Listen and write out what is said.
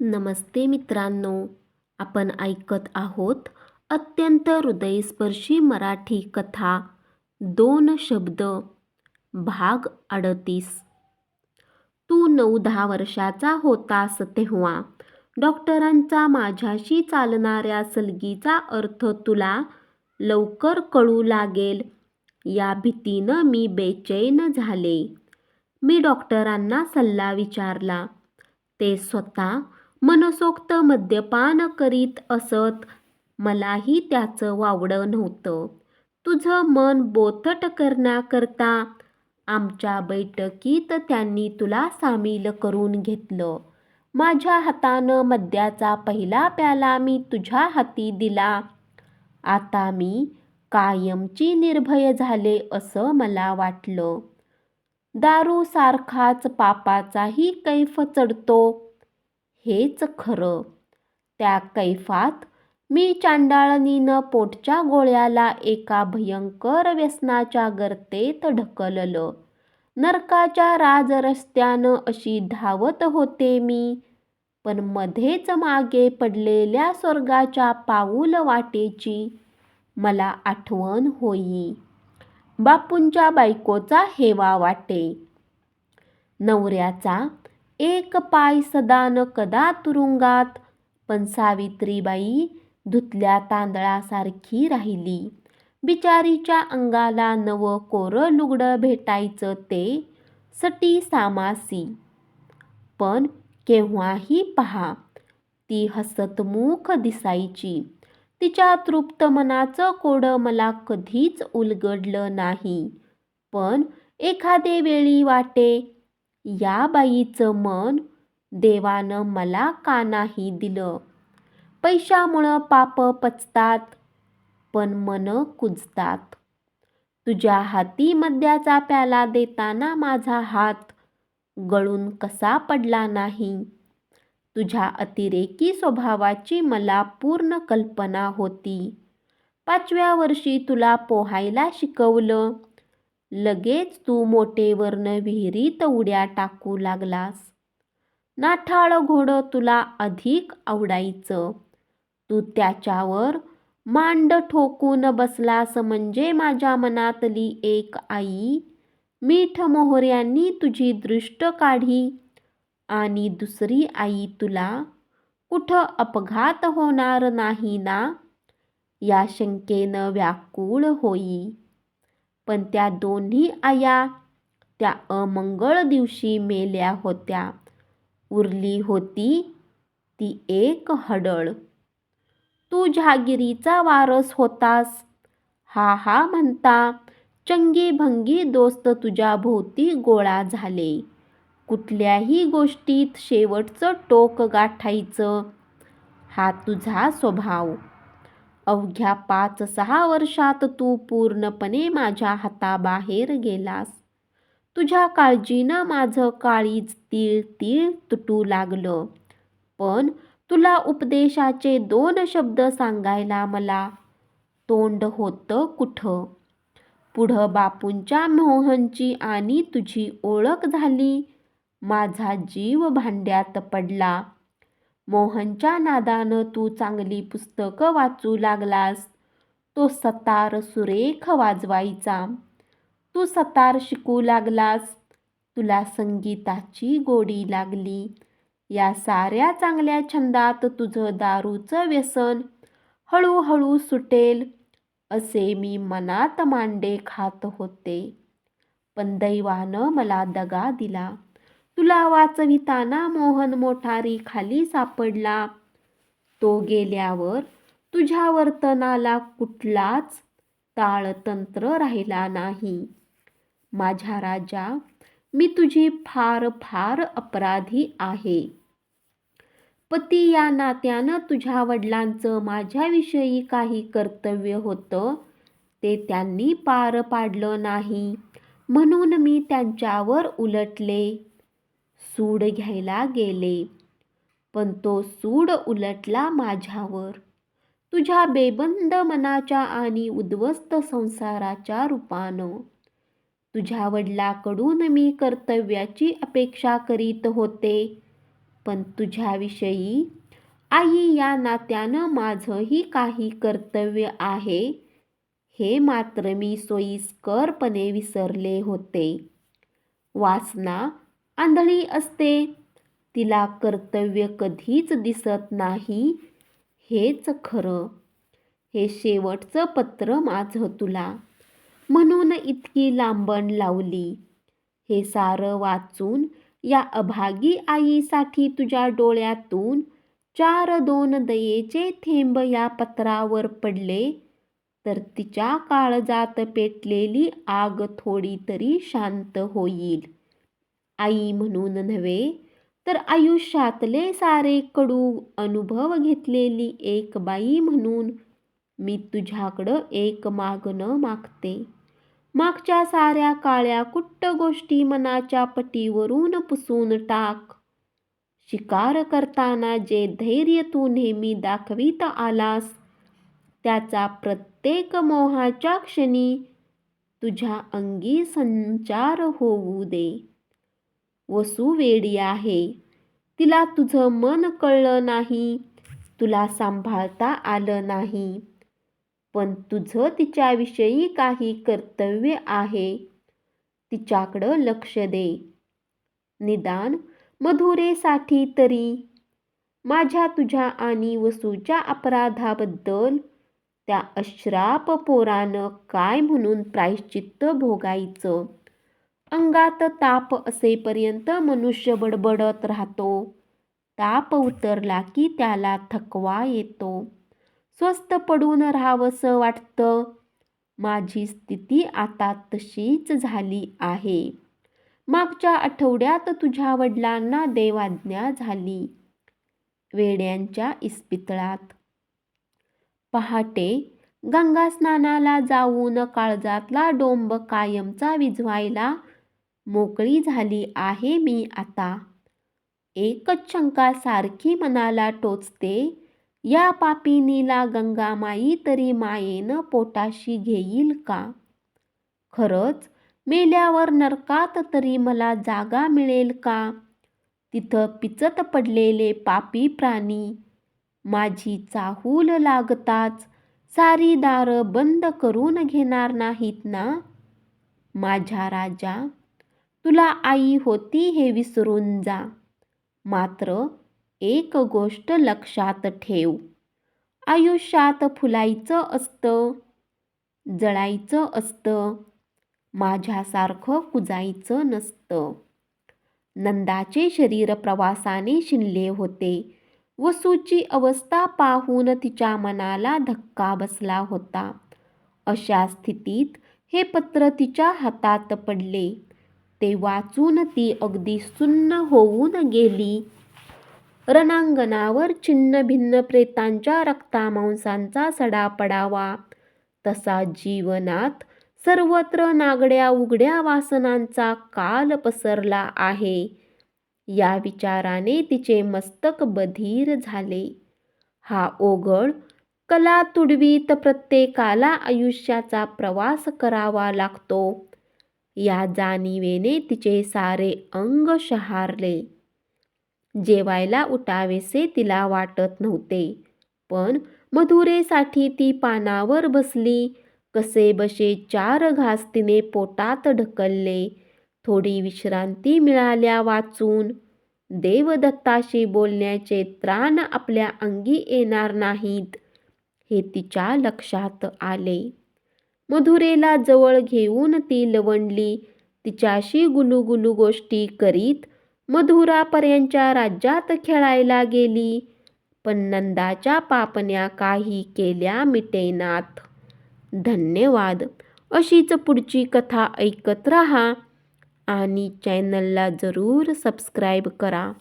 नमस्ते मित्रांनो आपण ऐकत आहोत अत्यंत हृदयस्पर्शी मराठी कथा दोन शब्द भाग अडतीस. तू नऊ दहा वर्षाचा होतास तेव्हा. डॉक्टरांचा माझ्याशी चालणाऱ्या सलगीचा अर्थ तुला लवकर कळू लागेल. या भीतीनं मी बेचैन झाले. मी डॉक्टरांना सल्ला विचारला. ते स्वतः मनसोक्त मद्यपान करीत असत. मलाही त्याचं वावडं नव्हतं. तुझं मन बोथट करण्याकरता आमच्या बैठकीत त्यांनी तुला सामील करून घेतलं. माझ्या हातानं मद्याचा पहिला प्याला मी तुझ्या हाती दिला. आता मी कायमची निर्भय झाले असं मला वाटलं. दारूसारखाच पापाचाही कैफ चढतो. हेच खरं. त्या कैफात मी चांडाळणीनं पोटच्या गोळ्याला एका भयंकर व्यसनाच्या गर्तेत ढकललं. नरकाच्या राजरस्त्यानं अशी धावत होते मी पण मध्येच मागे पडलेल्या स्वर्गाच्या पाऊल वाटेची मला आठवण होई. बापूंच्या बायकोचा हेवा वाटे. नवऱ्याचा एक पाय सदान कदा तुरुंगात पण सावित्रीबाई धुतल्या तांदळासारखी राहिली. बिचारीच्या अंगाला नवं कोरं लुगडं भेटायचं ते सटी सामासी. पण केव्हाही पहा ती हसतमुख दिसायची. तिच्या तृप्त मनाचं कोडं मला कधीच उलगडलं नाही. पण एखादे वेळी वाटे या बाईचं मन देवानं मला का नाही दिलं? पैशामुळं पाप पचतात पण मन कुजतात. तुझ्या हाती मद्याचा प्याला देताना माझा हात गळून कसा पडला नाही? तुझ्या अतिरेकी स्वभावाची मला पूर्ण कल्पना होती. पाचव्या वर्षी तुला पोहायला शिकवलं. लगेच तू मोठेवरनं विहिरीत उड्या टाकू लागलास. नाठाळ घोडं तुला अधिक आवडायचं. तू त्याच्यावर मांड ठोकून बसलास म्हणजे माझ्या मनातली एक आई. मीठ मोहऱ्यांनी तुझी दृष्ट काढी. आणि दुसरी आई तुला कुठं अपघात होणार नाही ना? या शंकेनं व्याकुळ होई. पण त्या दोन्ही आया त्या अमंगळ दिवशी मेल्या होत्या. उरली होती ती एक हडळ. तू जहागिरीचा वारस होतास. हा हा म्हणता चंगी भंगी दोस्त तुझ्या भोवती गोळा झाले. कुठल्याही गोष्टीत शेवटचं टोक गाठायचं. हा तुझा स्वभाव. अवघ्या पाच सहा वर्षात तू पूर्णपणे माझ्या हाताबाहेर गेलास. तुझ्या काळजीनं माझं काळीज तीळ तीळ तुटू लागलं. पण तुला उपदेशाचे दोन शब्द सांगायला मला तोंड होतं कुठं? पुढं बापूंच्या मोहनची आणि तुझी ओळख झाली. माझा जीव भांड्यात पडला. मोहनच्या नादानं तू चांगली पुस्तकं वाचू लागलास. तो सतार सुरेख वाजवायचा. तू सतार शिकू लागलास. तुला संगीताची गोडी लागली. या साऱ्या चांगल्या छंदात तुझं दारूचं व्यसन हळूहळू सुटेल असे मी मनात मांडे खात होते. पण दैवानं मला दगा दिला. तुला वाचविताना मोहन मोठारी खाली सापडला. तो गेल्यावर तुझ्या वर्तनाला कुठलाच ताळतंत्र राहिला नाही. माझ्या राजा मी तुझी फार फार अपराधी आहे. पती या नात्यानं तुझ्या वडिलांचं माझ्याविषयी काही कर्तव्य होतं ते त्यांनी पार पाडलं नाही. म्हणून मी त्यांच्यावर उलटले. सूड घ्यायला गेले. पण तो सूड उलटला माझ्यावर. तुझ्या बेबंद मनाच्या आणि उद्ध्वस्त संसाराच्या रूपानं. तुझ्या वडिलाकडून मी कर्तव्याची अपेक्षा करीत होते. पण तुझ्याविषयी आई या नात्यानं माझंही काही कर्तव्य आहे. हे मात्र मी सोयीस्करपणे विसरले होते. वासना आंधळी असते. तिला कर्तव्य कधीच दिसत नाही. हेच खरं. हे शेवटचं पत्र माझं तुला. म्हणून इतकी लांबण लावली. हे सारं वाचून या अभागी आईसाठी तुझ्या डोळ्यातून चार दोन दयेचे थेंब या पत्रावर पडले. तर तिच्या काळजात पेटलेली आग थोडी तरी शांत होईल. आई म्हणून नव्हे तर आयुष्यातले सारे कडू अनुभव घेतलेली एक बाई म्हणून मी तुझ्याकडं एक मागणं मागते. मागच्या साऱ्या काळ्या कुट्ट गोष्टी मनाच्या पटीवरून पुसून टाक. शिकार करताना जे धैर्य तू नेहमी दाखवित आलास त्याचा प्रत्येक मोहाच्या क्षणी तुझ्या अंगी संचार होऊ दे. वसू वेडी आहे. तिला तुझं मन कळलं नाही. तुला सांभाळता आलं नाही. पण तुझं तिच्याविषयी काही कर्तव्य आहे. तिच्याकडं लक्ष दे. निदान मधुरेसाठी तरी. माझ्या तुझ्या आणि वसूच्या अपराधाबद्दल त्या अश्राप पोरानं काय म्हणून प्रायश्चित्त भोगायचं? अंगात ताप असेपर्यंत मनुष्य बडबडत राहतो. ताप उतरला की त्याला थकवा येतो. स्वस्थ पडून राहावंसं वाटतं. माझी स्थिती आता तशीच झाली आहे. मागच्या आठवड्यात तुझ्या वडिलांना देवाज्ञा झाली. वेड्यांच्या इस्पितळात. पहाटे गंगा स्नानाला जाऊन काळजातला डोंब कायमचा विझवायला मोकळी झाली आहे मी आता. एकच शंका सारखी मनाला टोचते या पापिनीला गंगामाई तरी मायेनं पोटाशी घेईल का? खरंच मेल्यावर नरकात तरी मला जागा मिळेल का? तिथं पिचत पडलेले पापी प्राणी माझी चाहूल लागताच सारी दारं बंद करून घेणार नाहीत ना? माझ्या राजा तुला आई होती हे विसरून जा. मात्र एक गोष्ट लक्षात ठेव. आयुष्यात फुलायचं असतं जळायचं असतं माझ्यासारखं कुजायचं नसतं. नंदाचे शरीर प्रवासाने शिनले होते. वसूची अवस्था पाहून तिच्या मनाला धक्का बसला होता. अशा स्थितीत हे पत्र तिच्या हातात पडले. ते वाचून ती अगदी सुन्न होऊन गेली. रणांगणावर छिन्न भिन्न प्रेतांच्या रक्तामांसांचा सडा पडावा. तसा जीवनात सर्वत्र नागड्या उघड्या वासनांचा काल पसरला आहे. या विचाराने तिचे मस्तक बधीर झाले. हा ओघळ कला तुडवीत प्रत्येकाला आयुष्याचा प्रवास करावा लागतो. या जाणीवेने तिचे सारे अंग शहारले. जेवायला उठावेसे तिला वाटत नव्हते. पण मधुरेसाठी ती पानावर बसली. कसे बसे चार घास तिने पोटात ढकलले. थोडी विश्रांती मिळाल्या वाचून. देवदत्ताशी बोलण्याचे त्राण आपल्या अंगी येणार नाहीत हे तिच्या लक्षात आले. मधुरेला जवळ घेऊन ती लवंडली. तिच्याशी गुलुगुलू गोष्टी करीत मधुरापर्यंतच्या राज्यात खेळायला गेली. पण नंदाच्या पापण्या काही केल्या मिटेनात. धन्यवाद. अशीच पुढची कथा ऐकत रहा आणि चॅनलला जरूर सबस्क्राईब करा.